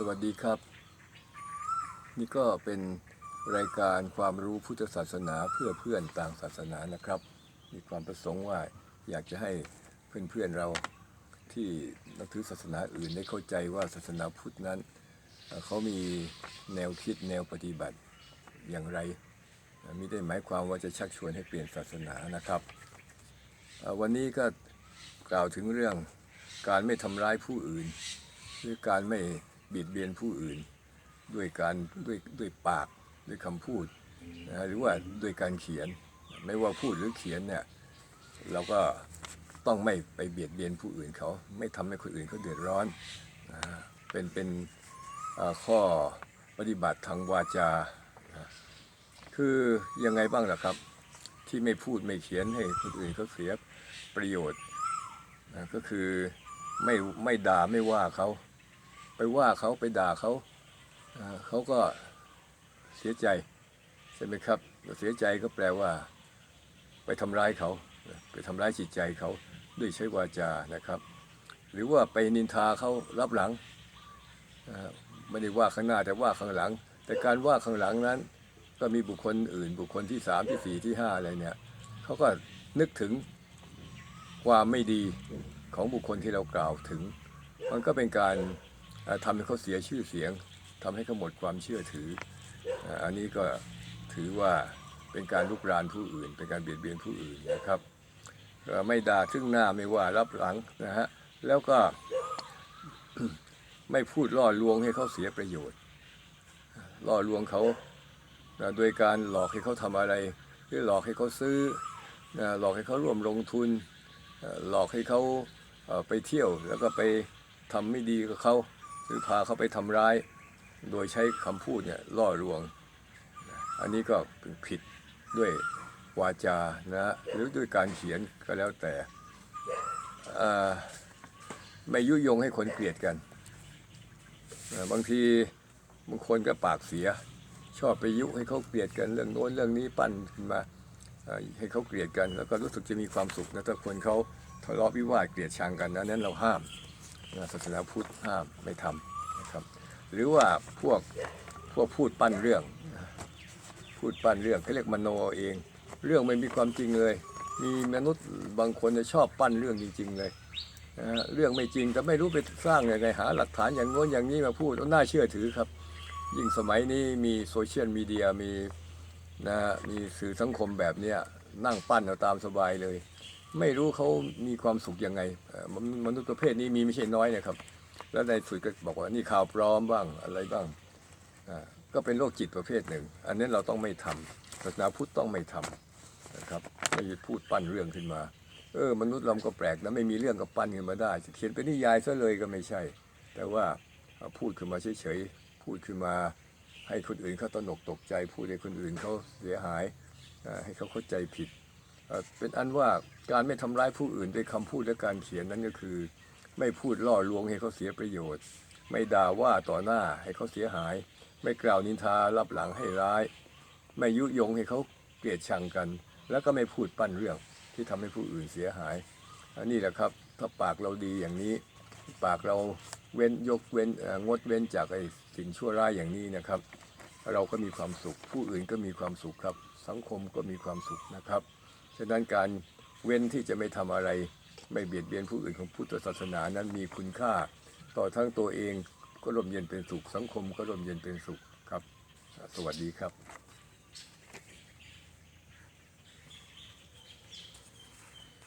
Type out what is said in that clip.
สวัสดีครับ นี่ก็เป็นรายการความรู้พุทธศาสนาเพื่อเพื่อนต่างศาสนานะครับ มีความประสงค์ว่าอยากจะให้เพื่อนๆเราที่นับถือศาสนาอื่นได้เข้าใจว่าศาสนาพุทธนั้น เขามีแนวคิดแนวปฏิบัติอย่างไรมิได้หมายความว่าจะชักชวนให้เปลี่ยนศาสนานะครับ วันนี้ก็กล่าวถึงเรื่องการไม่ทำร้ายผู้อื่น หรือการไม่ เบียดเบียนผู้อื่น ด้วยการด้วยด้วยปากด้วยคำพูดนะหรือว่าด้วยการเขียน ไม่ว่าพูดหรือเขียนเนี่ยเราก็ต้องไม่ไปเบียดเบียนผู้อื่นเขา ไม่ทำให้คนอื่นเขาเดือดร้อนนะเป็นเป็นข้อปฏิบัติทางวาจานะคือยังไงบ้างล่ะครับ ที่ไม่พูดไม่เขียนให้คนอื่นเขาเสียประโยชน์นะก็คือไม่ไม่ด่าไม่ว่าเขา ไปว่าเขาไปด่าเขาเขาก็เสียใจใช่ไหมครับเสียใจก็แปลว่า ไปทำร้ายเขา ไปทำร้ายจิตใจเขาด้วยใช้วาจานะครับ หรือว่าไปนินทาเขารับหลังไม่ได้ว่าข้างหน้าแต่ว่าข้างหลัง แต่การว่าข้างหลังนั้น ก็มีบุคคลอื่น บุคคลที่สามที่สี่ที่ห้าอะไรเนี่ยเขาก็นึกถึงความไม่ดีของบุคคลที่เรากล่าวถึง มันก็เป็นการ อ่าทำให้เขาเสียชื่อเสียงทำให้เขาหมดความเชื่อถือ อันนี้ก็ถือว่าเป็นการลุกรานผู้อื่น เป็นการเบียดเบียนผู้อื่นนะครับไม่ด่าซึ่งหน้าไม่ว่ารับหลังนะฮะแล้วก็ไม่พูดล่อลวงให้เขาเสียประโยชน์ ล่อลวงเขานะโดยการหลอกให้เขาทำอะไรหรือหลอกให้เขาซื้อนะหลอกให้เขาร่วมลงทุน หลอกให้เขาไปเที่ยวแล้วก็ไปทำไม่ดีกับเขา หรือพาเขาไปทำร้าย โดยใช้คำพูดเนี่ยล่อลวง อันนี้ก็เป็นผิดด้วยวาจานะหรือด้วยการเขียนก็แล้วแต่ไม่ยุยงให้คนเกลียดกัน บางทีบางคนก็ปากเสีย ชอบไปยุให้เขาเกลียดกันเรื่องโน้นเรื่องนี้ปั้นขึ้นมาให้เขาเกลียดกัน แล้วก็รู้สึกจะมีความสุขนะถ้าคนเขาทะเลาะวิวาทเกลียดชังกันนะนั้นเราห้าม ศาสนาพุทธห้ามไม่ทำนะครับ หรือว่าพวกพวกพูดปั้นเรื่อง พูดปั้นเรื่องเขาเรียกมโนเอง เรื่องไม่มีความจริงเลย มีมนุษย์บางคนจะชอบปั้นเรื่องจริง ๆ เลยเรื่องไม่จริงแต่ไม่รู้ไปสร้างยังไงหาหลักฐานอย่างโน้นอย่างนี้มาพูดน่าเชื่อถือครับ ยิ่งสมัยนี้มีโซเชียลมีเดียมีนะฮะมีสื่อสังคมแบบนี้นั่งปั้นเอาตามสบายเลย ไม่รู้เขามีความสุขยังไงมนุษย์ประเภทนี้มีไม่ใช่น้อยนะครับ แล้วในสุดก็บอกว่านี่ข่าวปลอมบ้างอะไรบ้างก็เป็นโรคจิตประเภทหนึ่ง อันนี้เราต้องไม่ทำศาสนาพุทธต้องไม่ทำนะครับไม่พูดปั้นเรื่องขึ้นมา เออ มนุษย์เราก็แปลกนะไม่มีเรื่องกับปั้นขึ้นมาได้เขียนเป็นนิยายซะเลยก็ไม่ใช่ แต่ว่าพูดขึ้นมาเฉยๆพูดขึ้นมาให้คนอื่นเขาตระหนกตกใจ พูดให้คนอื่นเขาเสียหายให้เขาเข้าใจผิด เป็นอันว่าการไม่ทำร้ายผู้อื่นด้วยคำพูดและการเขียนนั้นก็คือ ไม่พูดล่อลวงให้เขาเสียประโยชน์ ไม่ด่าว่าต่อหน้าให้เขาเสียหาย ไม่กล่าวนินทารับหลังให้ร้าย ไม่ยุยงให้เขาเกลียดชังกัน แล้วก็ไม่พูดปั้นเรื่องที่ทำให้ผู้อื่นเสียหายอันนี้แหละครับถ้าปากเราดีอย่างนี้ ปากเราเว้นยกเว้นงดเว้นจากไอ้สิ่งชั่วร้ายอย่างนี้นะครับ เราก็มีความสุข ผู้อื่นก็มีความสุขครับ สังคมก็มีความสุขนะครับ ฉะนั้นการเว้นที่จะไม่ทำอะไร ไม่เบียดเบียนผู้อื่นของพุทธศาสนานั้นมีคุณค่า ต่อทั้งตัวเองก็ร่มเย็นเป็นสุขสังคมก็ร่มเย็นเป็นสุขครับ สวัสดีครับ